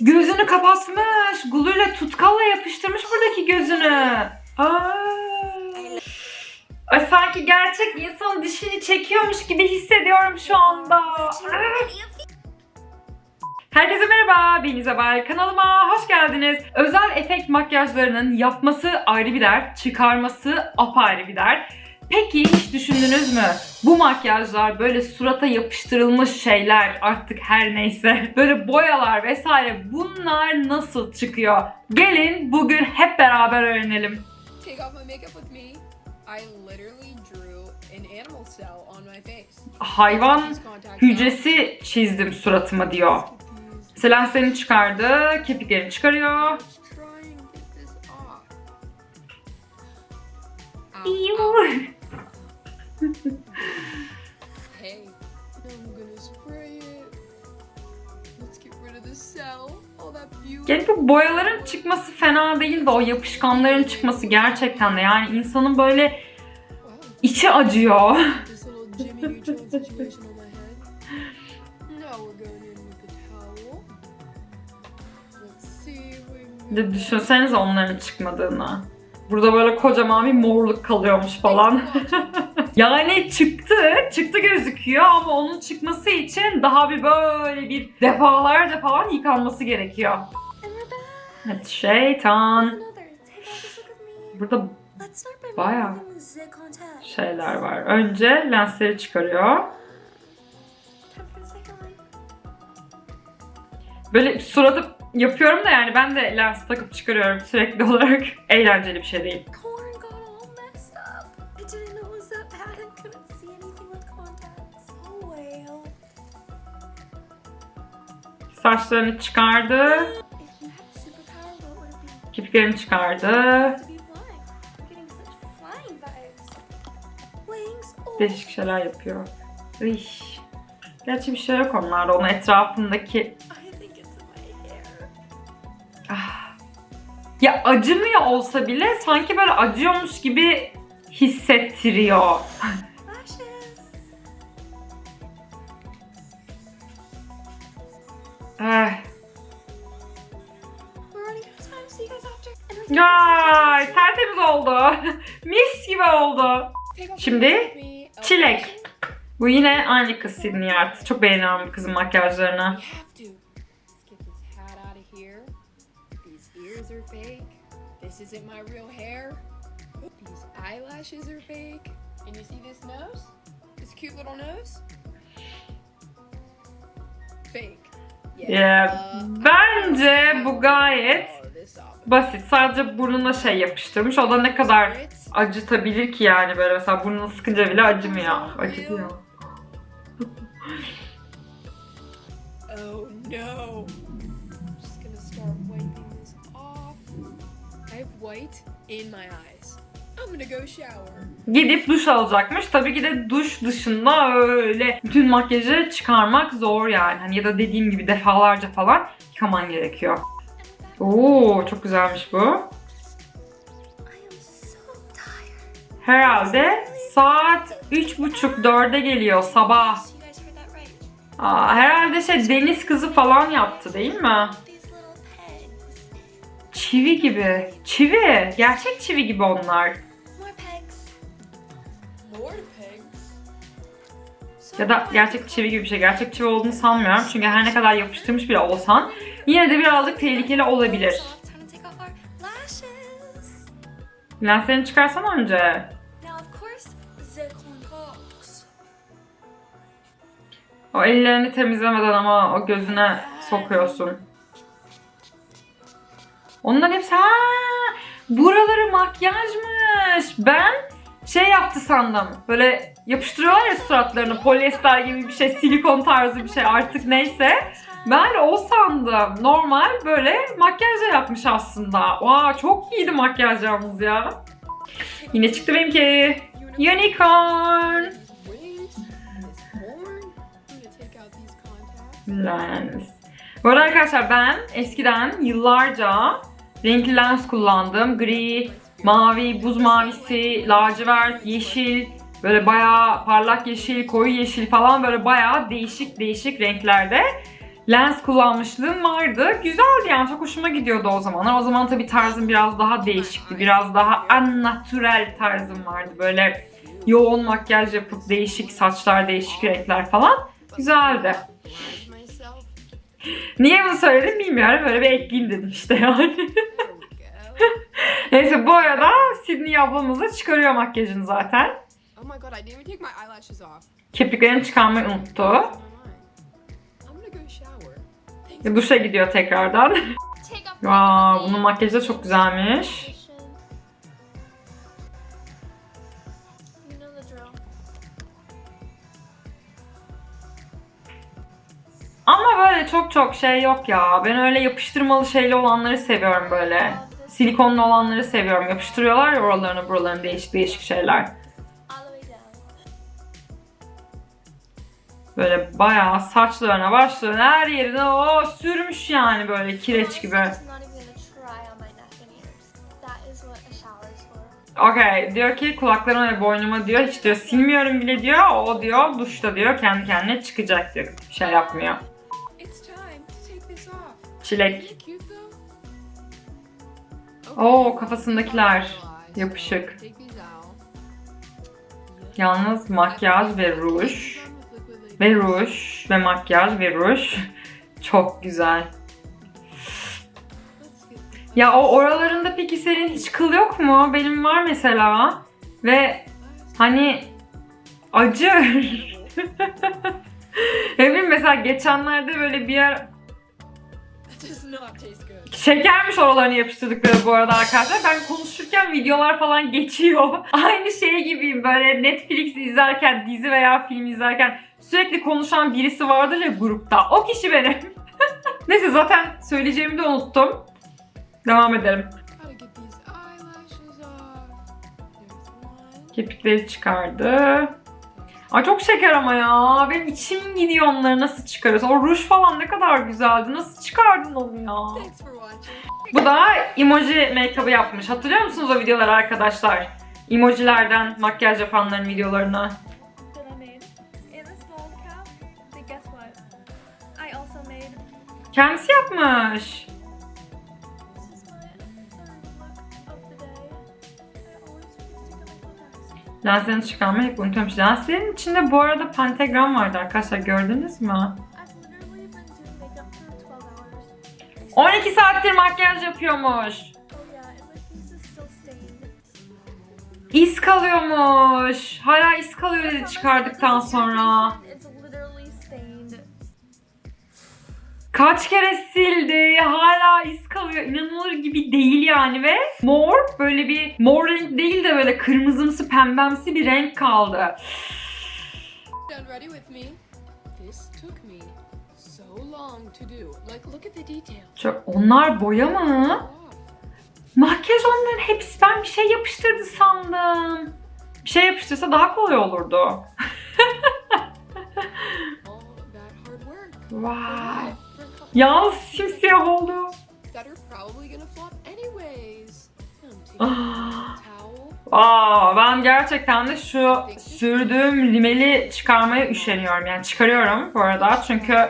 Gözünü kapatmış. Guluyla tutkalla yapıştırmış buradaki gözünü. Aa. Ay sanki gerçek insanın dişini çekiyormuş gibi hissediyorum şu anda. Herkese merhaba, ben İzabel. Kanalıma hoş geldiniz. Özel efekt makyajlarının yapması ayrı bir dert, çıkarması apayrı bir dert. Peki hiç düşündünüz mü? Bu makyajlar böyle surata yapıştırılmış şeyler artık her neyse böyle boyalar vesaire bunlar nasıl çıkıyor? Gelin bugün hep beraber öğrenelim. take off my makeup with me, I literally drew an animal cell on my face. Hayvan hücresi çizdim suratıma diyor. seni çıkardı, kirpiklerini çıkarıyor. Just Hey, I'm gonna spray it. Let's get rid of the cell. All that beauty. Yani bu boyaların çıkması fena değil de o yapışkanların çıkması gerçekten de yani insanın böyle içi acıyor. de düşünsenize onların çıkmadığını. Burada böyle kocaman bir morluk kalıyormuş falan. yani çıktı, çıktı gözüküyor ama onun çıkması için daha bir böyle bir defalarca falan yıkanması gerekiyor. Evet şeytan. Burada contact. şeyler var. Önce lensleri çıkarıyor. Böyle suratı yapıyorum da yani ben de lens takıp çıkarıyorum sürekli olarak. Eğlenceli bir şey değil. Flying vibes. Wings. Oh. Değişik şeyler yapıyor. Iy. Gerçi bir şey yok onlarda. Onun etrafındaki... Ah. Ya acımıyor olsa bile sanki böyle acıyormuş gibi hissettiriyor. we're Ay, tertemiz oldu. Mis gibi oldu. Şimdi. Çilek. Bu yine aynı kız Sydney Art. Çok beğeniyorum bu kızın makyajlarını. Fake. Uh, bence bu gayet basit. Sadece burnuna şey yapıştırmış. O da ne kadar acıtabilir ki yani böyle mesela burnunu sıkınca bile acımıyor. Acıtıyor. Oh no. White in my eyes. Gidip duş alacakmış. Tabii ki de duş dışında öyle bütün makyajı çıkarmak zor yani. Hani ya da dediğim gibi defalarca falan yıkaman gerekiyor. Oo çok güzelmiş bu. Herhalde saat 3.30-4'e geliyor sabah. Aa, herhalde şey deniz kızı falan yaptı değil mi? Çivi gibi. Çivi. Gerçek çivi gibi onlar. Ya da gerçek çivi gibi bir şey. Gerçek çivi olduğunu sanmıyorum. Çünkü her ne kadar yapıştırmış bile olsan yine de birazcık tehlikeli olabilir. Lenslerini çıkarsan önce. O ellerini temizlemeden ama o gözüne sokuyorsun. Onların hepsi ha, buraları makyajmış. Ben şey yaptı sandım. Böyle yapıştırıyorlar ya suratlarını polyester gibi bir şey, silikon tarzı bir şey artık neyse. Ben o sandım. Normal böyle makyaj da yapmış aslında. Vaa çok iyiydi makyajlarımız ya. Yine çıktı benimki. Unicorn. Lens. Bu arada arkadaşlar ben eskiden yıllarca renkli lens kullandım. Gri, mavi, buz mavisi, lacivert, yeşil, böyle bayağı parlak yeşil, koyu yeşil falan böyle bayağı değişik değişik renklerde. lens kullanmışlığım vardı. Güzeldi yani çok hoşuma gidiyordu o zamanlar. O zaman tabii tarzım biraz daha değişikti. Biraz daha unnatural tarzım vardı. Böyle yoğun makyaj yapıp değişik saçlar, değişik renkler falan. Güzeldi. Niye bunu söyledim bilmiyorum. Böyle bir ekleyeyim dedim işte yani. Neyse bu arada Sydney ablamız da çıkarıyor makyajını zaten. Oh my god, I didn't even take my eyelashes off. Kirpiklerini çıkarmayı unuttu. Ve Duşa gidiyor tekrardan. Wow, bunun makyajı da çok güzelmiş. You know the drill. Ama böyle çok çok şey yok ya. Ben öyle yapıştırmalı şeyli olanları seviyorum böyle. Silikonlu olanları seviyorum. Yapıştırıyorlar ya oralarını buralarını değişik değişik şeyler. Böyle bayağı saçlarına, başlarına her yerine o sürmüş yani böyle kireç gibi. Okey diyor ki kulaklarıma ve boynuma diyor hiç diyor silmiyorum bile diyor. O diyor duşta diyor kendi kendine çıkacak diyor. Bir şey yapmıyor. Çilek. Oo, kafasındakiler. Yapışık. Yalnız makyaj ve ruj ve ruj ve makyaj ve ruj çok güzel. Ya o oralarında peki senin hiç kıl yok mu? Benim var mesela. Ve hani acı. ne mesela geçenlerde böyle bir yer Şekermiş oralarını yapıştırdıkları bu arada arkadaşlar. Ben konuşurken videolar falan geçiyor. Aynı şey gibiyim böyle Netflix izlerken, dizi veya film izlerken sürekli konuşan birisi vardır ya grupta. O kişi benim. Neyse zaten söyleyeceğimi de unuttum. Devam edelim. Kirpikleri çıkardı. Ay çok şeker ama ya. Benim içim gidiyor onları nasıl çıkarıyorsun. O ruj falan ne kadar güzeldi. Nasıl çıkardın onu ya? Bu da emoji make-up'ı yapmış. Hatırlıyor musunuz o videoları arkadaşlar? Emojilerden makyaj yapanların videolarını. That I Lenslerini çıkarmayı hep unutuyormuş. Lenslerin içinde bu arada pentagram vardı arkadaşlar. Gördünüz mü? I've literally been doing makeup for 12 hours. 12 saattir makyaj yapıyormuş. İz kalıyormuş. Hala iz kalıyor dedi çıkardıktan sonra. Kaç kere sildi. Hala iz kalıyor. İnanılır gibi değil yani ve mor böyle bir mor renk değil de böyle kırmızımsı pembemsi bir renk kaldı. Çok, onlar boya mı? Makyaj onların hepsi. Ben bir şey yapıştırdı sandım. Bir şey yapıştırsa daha kolay olurdu. Work. Wow. Yalnız simsiyah oldu. Ah. Aa, ben gerçekten de şu sürdüğüm rimeli çıkarmaya üşeniyorum. Yani çıkarıyorum bu arada çünkü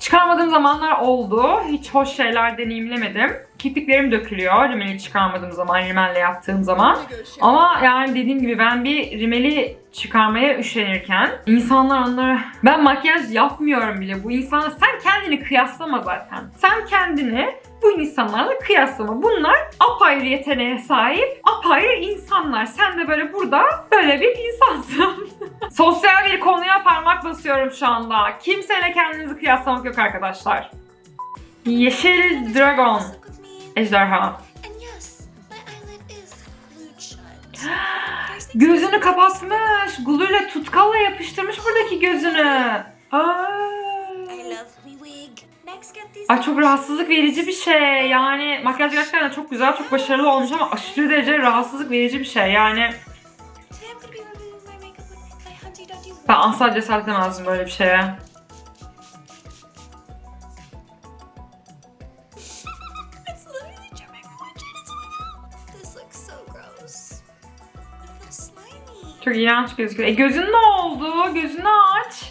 çıkarmadığım zamanlar oldu. Hiç hoş şeyler deneyimlemedim. Kirpiklerim dökülüyor rimeli çıkarmadığım zaman, rimelle yaptığım zaman. Ama yani dediğim gibi ben bir rimeli çıkarmaya üşenirken insanlar onları ben makyaj yapmıyorum bile bu insanlar sen kendini kıyaslama zaten. Sen kendini bu insanlarla kıyaslama. Bunlar apayrı yeteneğe sahip apayrı insanlar. Sen de böyle burada böyle bir insansın. Sosyal bir konuya parmak basıyorum şu anda. Kimseyle kendinizi kıyaslamak yok arkadaşlar. Yeşil dragon. Ejderha. Gözünü kapatmış. Gluyla tutkalla yapıştırmış buradaki gözünü. Aa. Ay çok rahatsızlık verici bir şey. Yani makyaj gerçekten çok güzel, çok başarılı olmuş ama aşırı derece rahatsızlık verici bir şey. Yani ben asla cesaret edemezdim böyle bir şeye. Çok iğrenç gözüküyor. E gözün ne oldu? Gözünü aç.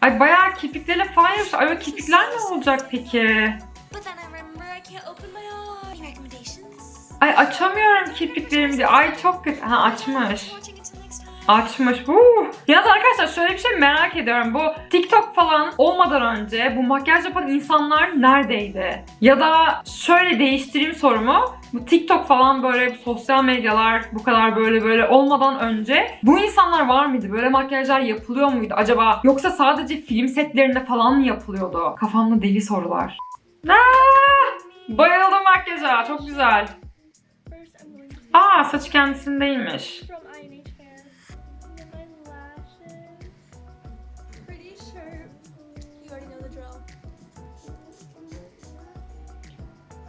Ay bayağı kirpiklerle falan yapmış. Ay o kirpikler ne olacak peki? Ay açamıyorum kirpiklerimi diye. Ay çok kötü. Ha açmış. Açmış. Uh. Yalnız arkadaşlar şöyle bir şey merak ediyorum. Bu TikTok falan olmadan önce bu makyaj yapan insanlar neredeydi? Ya da şöyle değiştireyim sorumu. Bu TikTok falan böyle sosyal medyalar bu kadar böyle böyle olmadan önce bu insanlar var mıydı? Böyle makyajlar yapılıyor muydu acaba? Yoksa sadece film setlerinde falan mı yapılıyordu? Kafamda deli sorular. Aa, bayıldım makyaja. Çok güzel. Aa saçı kendisindeymiş.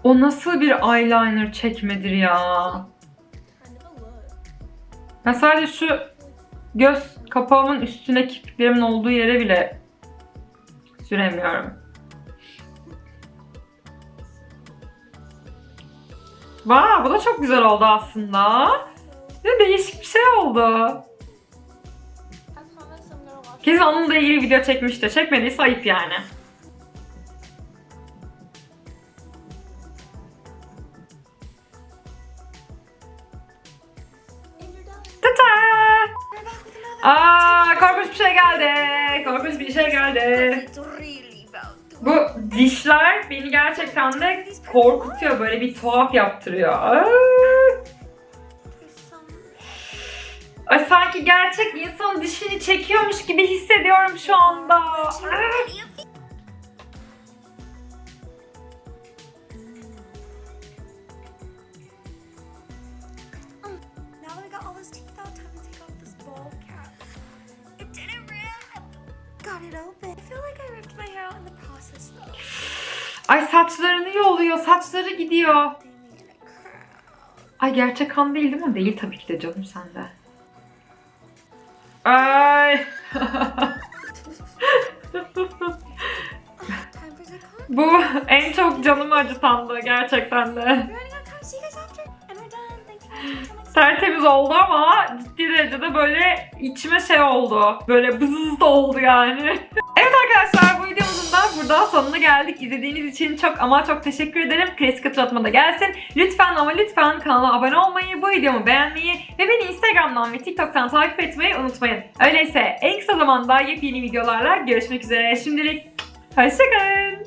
O nasıl bir eyeliner çekmedir ya? Ben sadece şu göz kapağımın üstüne kirpiklerimin olduğu yere bile süremiyorum. Vay bu da çok güzel oldu aslında. Ne değişik bir şey oldu. Kesin onunla ilgili video çekmişti. Çekmediyse ayıp yani. Şey geldi. Bu dişler beni gerçekten de korkutuyor. Böyle bir tuhaf yaptırıyor. Aa! Ay sanki gerçek insan dişini çekiyormuş gibi hissediyorum şu anda. Aa! Got it open. I feel like I ripped my hair out in the process though. Ay saçlarını yoluyor. Saçları gidiyor. Ay gerçek kan değil değil mi? Değil tabii ki de canım sende. Ay. Bu en çok canımı acıtandı gerçekten de. Tertemiz oldu ama ciddi derecede böyle içime şey oldu. Böyle bızız da oldu yani. evet arkadaşlar bu videomuzun da burada sonuna geldik. İzlediğiniz için çok ama çok teşekkür ederim. Klasik hatırlatma da gelsin. Lütfen ama lütfen kanala abone olmayı, bu videomu beğenmeyi ve beni Instagram'dan ve TikTok'tan takip etmeyi unutmayın. Öyleyse en kısa zamanda yepyeni videolarla görüşmek üzere. Şimdilik hoşçakalın.